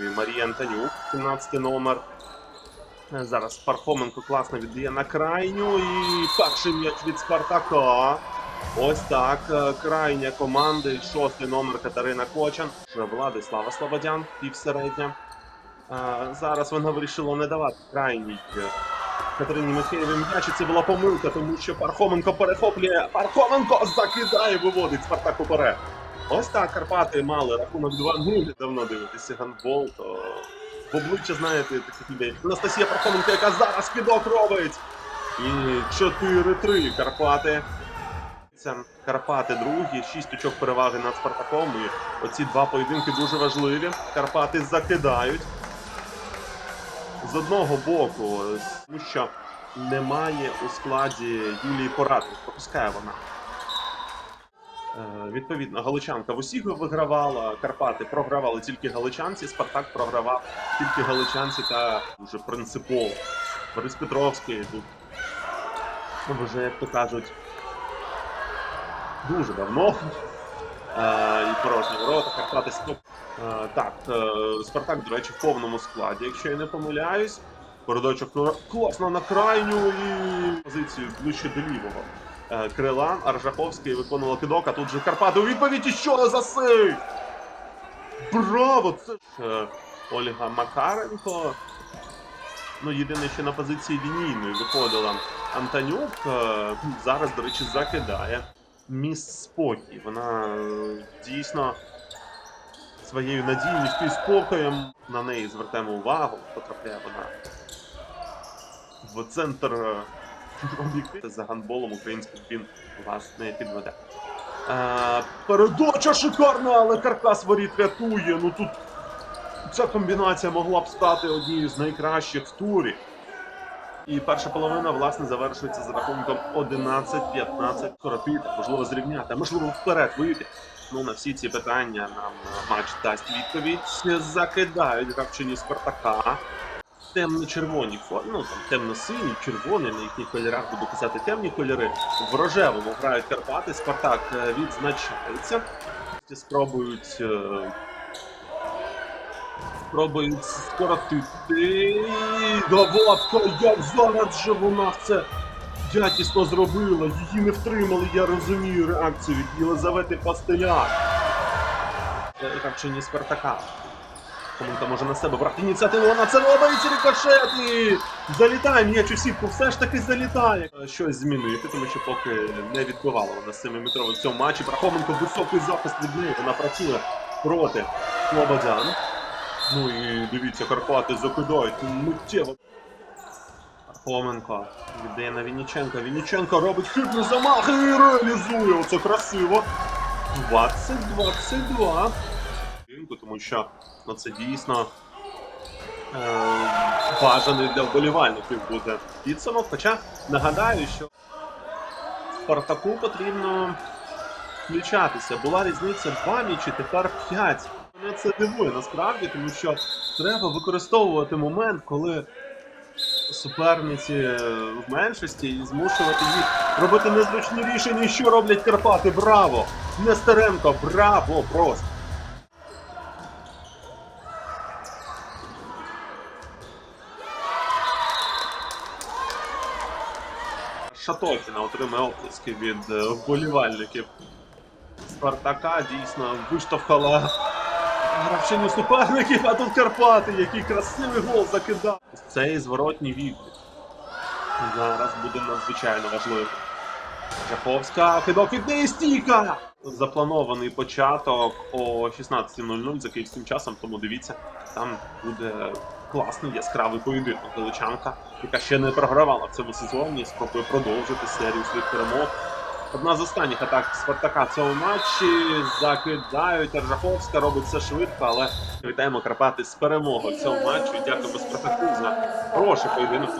І Марія Антонюк, 17 номер. Е, Зараз Пархоменко класно віддає на крайню. І перший м'яч від Спартака. Ось так. е, Крайня команди. Шостий номер Катерина Кочан. Владислава Слободян, півсередня. Е, Зараз вона вирішила не давати крайній Катерині Михайлові м'яч. Це була помилка, тому що Пархоменко перехоплює. Пархоменко закидає, виводить Спартак уперед. Ось так Карпати мали рахунок 2-0. Давно дивитися гандбол, то в обличчя знаєте таких людей. Анастасія Пархоменко, яка зараз кидок робить. І 4-3 Карпати. Це Карпати другі, 6 очок переваги над Спартаком. І оці два поєдинки дуже важливі. Карпати закидають. З одного боку, тому що немає у складі Юлії Поратник. Пропускає вона. Е, Відповідно, Галичанка в усіх вигравала, Карпати програвали тільки галичанці, Спартак програвав тільки галичанці та дуже принципово. Борис Петровський тут ну, вже, як то кажуть, дуже давно. Е, і порожні ворота, Карпати стоп. Е, так, Спартак, до речі, в повному складі, якщо я не помиляюсь. Передача кла- класно на крайню і позицію ближче до лівого. Е, Крила Аржаховський виконував кидок, а тут же Карпати у відповідь і що за сейв! Браво! Це ж е, Ольга Макаренко. Ну, єдине, що на позиції лінійної виходила Антонюк. е, Зараз, до речі, закидає. Міс спокій. Вона дійсно своєю надійністю і спокоєм на неї звертаємо увагу. Потрапляє вона в центр е, за гандболом український він вас не підведе. Е, передача шикарна, але каркас воріт рятує. Ну тут ця комбінація могла б стати однією з найкращих в турі. І перша половина, власне, завершується за рахунком 11-15 скоротити, можливо, зрівняти, а можливо, вперед вийти. Ну, на всі ці питання нам е, матч дасть відповідь. Закидають гравчині Спартака. Темно-червоні форми, ну там темно-сині, червоні, на їхніх кольорах буду казати темні кольори. В рожевому грають Карпати. Спартак е, відзначається. Спробують. е, Спробують скоротити. Даватка, як зараз же вона це якісно зробила. Її не втримали, я розумію реакцію від Єлизавети Пастеляк. Гравчині Спартака. Комунка може на себе брати ініціативу, вона це робить рикошет і залітає м'яч у сітку, все ж таки залітає. Е, Щось змінити, тому що поки не відбивала вона 7 метрових в цьому матчі. Брахоменко високий захист від неї, вона працює проти Слободян. Ну і дивіться, Карпати закидають миттєво. Пархоменко віддає на Вінніченка. Вінніченко робить хибний замах і реалізує. Оце красиво. 20-22. Тому що ну, це дійсно е, бажаний для вболівальників буде підсумок. Хоча нагадаю, що Спартаку потрібно включатися. Була різниця 2 м'ячі, тепер 5. Мене це дивує насправді, тому що треба використовувати момент, коли суперниці е, в меншості і змушувати їх робити незручні рішення. Що роблять Карпати? Браво! Нестеренко, браво! Просто! Шатокіна отримає оплески від е, вболівальників Спартака. Дійсно виштовхала гравчиню суперників, а тут Карпати, який красивий гол закидав. Цей зворотній відповідь. Зараз буде надзвичайно важливо. Жаховська, кидок від неї стійка! Запланований початок о 16.00 за київським часом, тому дивіться, там буде класний яскравий поєдинок. Галичанка, яка ще не програвала в цьому сезоні, спробує продовжити серію своїх перемог. Одна з останніх атак Спартака в цьому матчі закидають. Аржаховська робить все швидко, але вітаємо Карпати з перемогою в цьому матчі. Дякуємо Спартаку за хороший поєдинок.